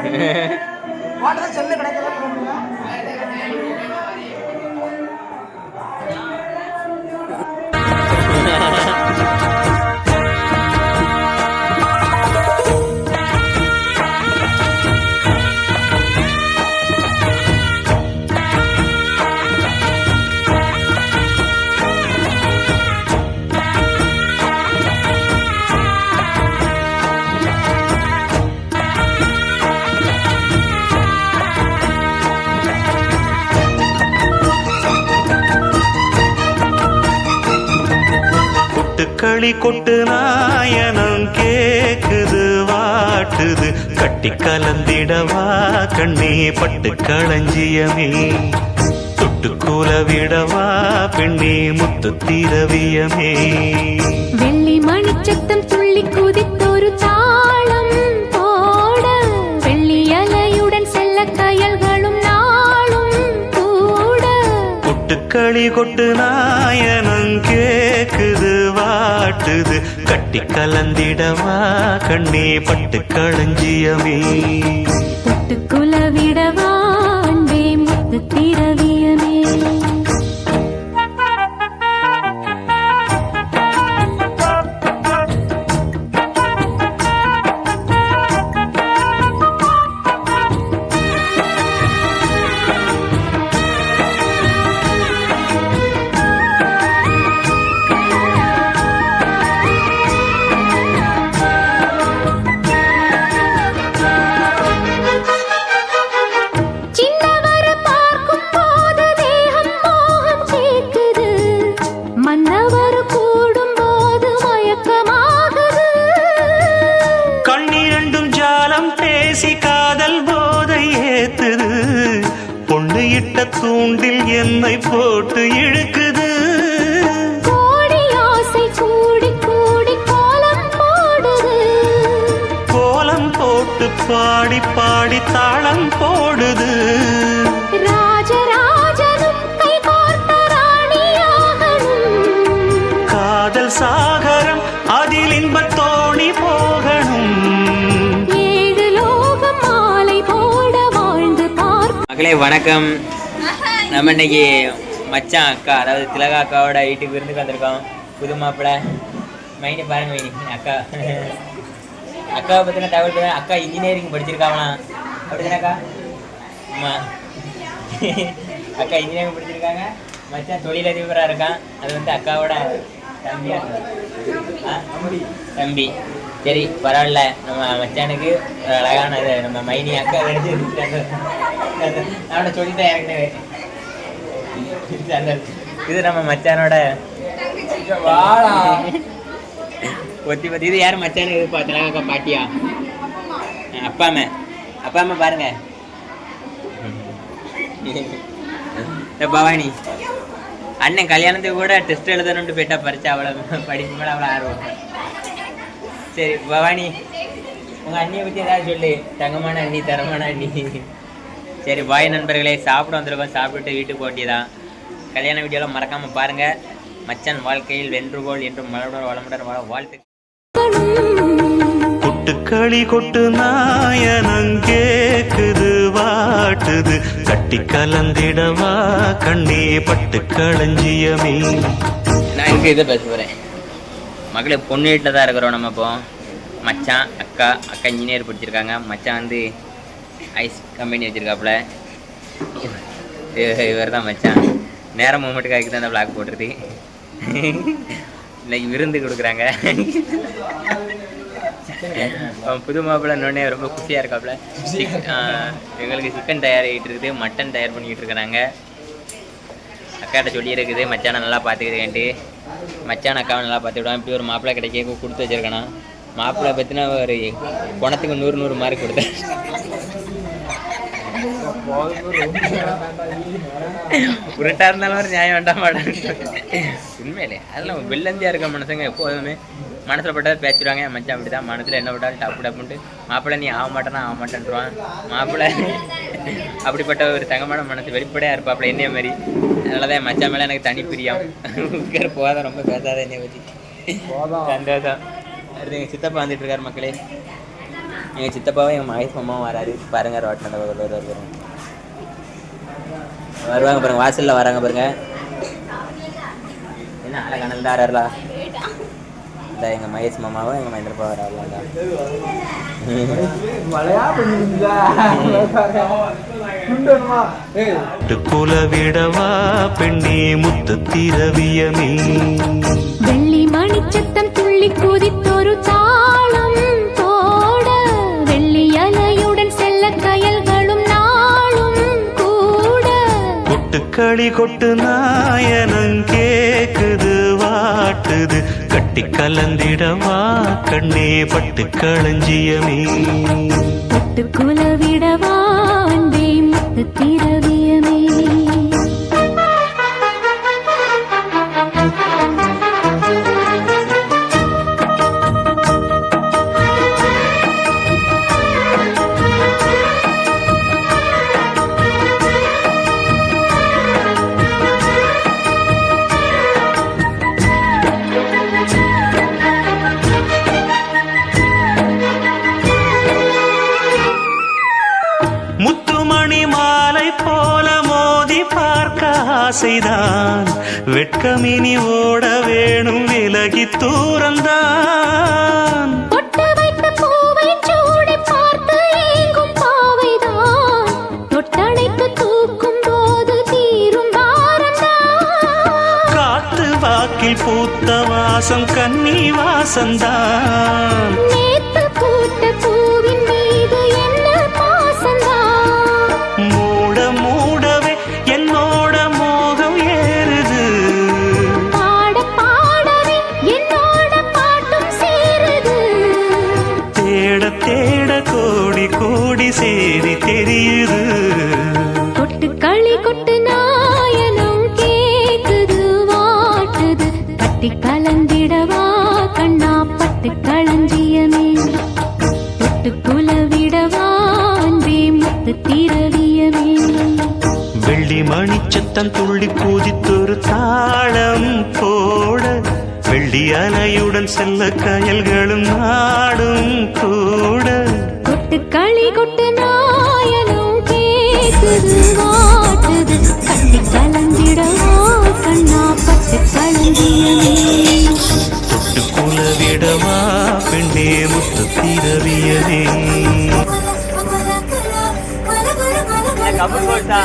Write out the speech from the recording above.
Water cell கிடைக்கல கொட்டுக்களி கொட்டு நாயனம் கேக்குது வாட்டுது. கட்டி கலந்திடவா கண்ணே பட்டு களஞ்சியமே தொட்டுக்கூல விடவா பெண்ணே முத்து திரவியமே வெள்ளி மணிச்சத்தம் துள்ளி குதித்தொரு தாளம் போட வெள்ளி அலையுடன் செல்ல கயல்களும் நாளும் கூட. கொட்டுக்களி கொட்டு நாயனம் கேக்குது காட்டுது. கட்டி கலந்திடவா? கண்ணே பட்டு களஞ்சியமே. பட்டு குலவிடவா? தூண்டில் என்னை போட்டு இழுக்குது. கோடி ஆசை கூடி கூடி கோலம் போடுது. கோலம் போட்டு பாடி பாடி தாளம் போடுது. ராஜராஜனும் கை கோர்த்த ராணியாகணும். காதல் சாகரம் அதில் இன்பத் தோணி போகணும். ஏழு லோகம் மாலை போட வாழ்ந்து பார்க்க மக்களே வணக்கம். நம்ம இன்னைக்கு மச்சான் அக்கா அதாவது திலகா அக்காவோட வீட்டுக்கு விருந்துக்கு வந்திருக்கோம். புது மாப்பிள்ளை மைனி பாருங்க மைனி. அக்கா. அக்காவை பற்றின தகவல் பார்த்தா அக்கா இன்ஜினியரிங் படிச்சிருக்காங்களாம் அப்படிதானக்கா அம்மா. அக்கா இன்ஜினியரிங் படிச்சிருக்காங்க. மச்சான் தொழிலதிபராக இருக்கான். அது வந்து அக்காவோட தம்பியாக தம்பி. சரி பரவாயில்ல. நம்ம மச்சானுக்கு ஒரு அழகான நம்ம மைனி அக்கா கிடைச்சி அவனை சொல்லிட்டேன் ஏற்கனவே இது நம்ம மச்சானோட ஒத்தி பத்தி. இது யார் மச்சானு இது அக்கா பாட்டியா? அப்பா அம்மா. அப்பா அம்மா பாருங்க. பவானி. அண்ணன் கல்யாணத்துக்கு கூட டெஸ்ட் எழுதணும்னு போயிட்டா பறிச்சு அவ்வளோ படிப்பு மேலே அவ்வளோ ஆர்வம். சரி பவானி உங்க அண்ணியை பற்றி ஏதாவது சொல்லு. தங்கமான அண்ணி தரமான அண்ணி. சரி பாய் நண்பர்களே. சாப்பிட வந்திருக்கோம். சாப்பிட்டு வீட்டுக்கு போட்டியதான் கல்யாண வீடியோலாம் மறக்காம பாருங்க. மச்சான் வாழ்க்கையில் வென்றுகோள் என்றும் மலமுடன் வளமுடன் வாழ வாழ்த்து கொட்டுக்களி கொட்டு நாயனம் கேக்குது வாட்டுது. கட்டி கலந்திடவா? கண்ணே பட்டு களஞ்சியமே நான் இங்கே இதை பேச போகிறேன் மகளே பொண்ணு வீட்டில் தான் இருக்கிறோம் நம்ம இப்போ. மச்சான் அக்கா அக்கா இன்ஜினியர் படிச்சிருக்காங்க. மச்சான் வந்து ஐஸ் கம்பெனி வச்சுருக்காப்புல. இவர் தான் மச்சான். நேரம் மூமெண்ட்டுக்காக தான் அந்த பிளாக் போட்டுருது இன்னைக்கு விருந்து கொடுக்குறாங்க. அவன் புது மாப்பிள்ளை ரொம்ப குஷியாக இருக்காப்புல. சிக்- எங்களுக்கு சிக்கன் தயாராகிட்டு இருக்குது மட்டன் தயார் பண்ணிக்கிட்டு இருக்கிறாங்க. அக்காட்ட சொல்லி இருக்குது மச்சானை நல்லா பார்த்துக்கிறேன்ட்டு. மச்சான் அக்காவை நல்லா பார்த்து விடுவான். இப்படி ஒரு மாப்பிள்ளை கிடைக்க கொடுத்து வச்சிருக்கானா. மாப்பிள்ளை பற்றின ஒரு குணத்துக்கு நூறு நூறு மார்க் கொடுத்தேன் உருட்டா இருந்தாலும் ஒரு நியாயம் வேண்டாம் உண்மையிலே அதெல்லாம் வெள்ளந்தியா இருக்க மனுஷங்க எப்போதுமே மனசுல பட்டதை பேசிடுவாங்க. என் மச்சான் அப்படிதான் மனசுல என்ன பட்டாலும் டப்பு டப்புன்ட்டு மாப்பிள்ளை நீ ஆக மாட்டேனா ஆக மாட்டேன்றான். மாப்பிள்ளை அப்படிப்பட்ட ஒரு தங்கமான மனசு வெளிப்படையா இருப்பாப்புல என்னைய மாதிரி. அதனாலதான் என் மச்சான் மேல எனக்கு தனி பிரியம். போகாத ரொம்ப பேசாத என்னைய பத்தி? சந்தோஷம். அடுத்து எங்க சித்தப்பா வந்துட்டு இருக்காரு மக்களே. எங்கள் சித்தப்பாவும் எங்கள் மகேஷ் அம்மாவும் வராரு. பாருங்க ரோட்டில் வருவார் வருவாங்க பாருங்க வாசலில் வராங்க பாருங்க. என்ன அழகானல் தாரா இந்த எங்கள் மகேஷ் மாமாவும் எங்கள் மகேந்திரப்பா வராங்க குலவிடவா பெண்ணே முத்து திரவியமே. வெள்ளி மணிச்சத்தம் துள்ளி குதித்தொரு களி கொட்டு நாயனம் கேக்குது வாட்டுது. கட்டி கலந்திடவா கண்ணே பட்டு களஞ்சியமே பட்டு குலவிடவா அன்பே முத்து திரவியமே ஆசைதான் வெட்கமினி ஓட வேணும் விலகி தூரந்தான். பூத்த வாசம் கன்னி வாசந்தான். சேரி தெரியுது. கொட்டு களி கொட்டு நாயனம் கேக்குது வாட்டுது. பட்டி கலந்திடவா கண்ணா பட்டு களஞ்சியமே தொட்டு குலவிடவா அன்பே முத்து திரவியமே வெள்ளி மணிச்சத்தம் துள்ளி குதித்தொரு தாளம் போட வெள்ளி அலையுடன் செல்ல கயல்களும் நாடும். களஞ்சியமே தொட்டு பெண்ணே முத்து திரவியதே. கபர் போட்டா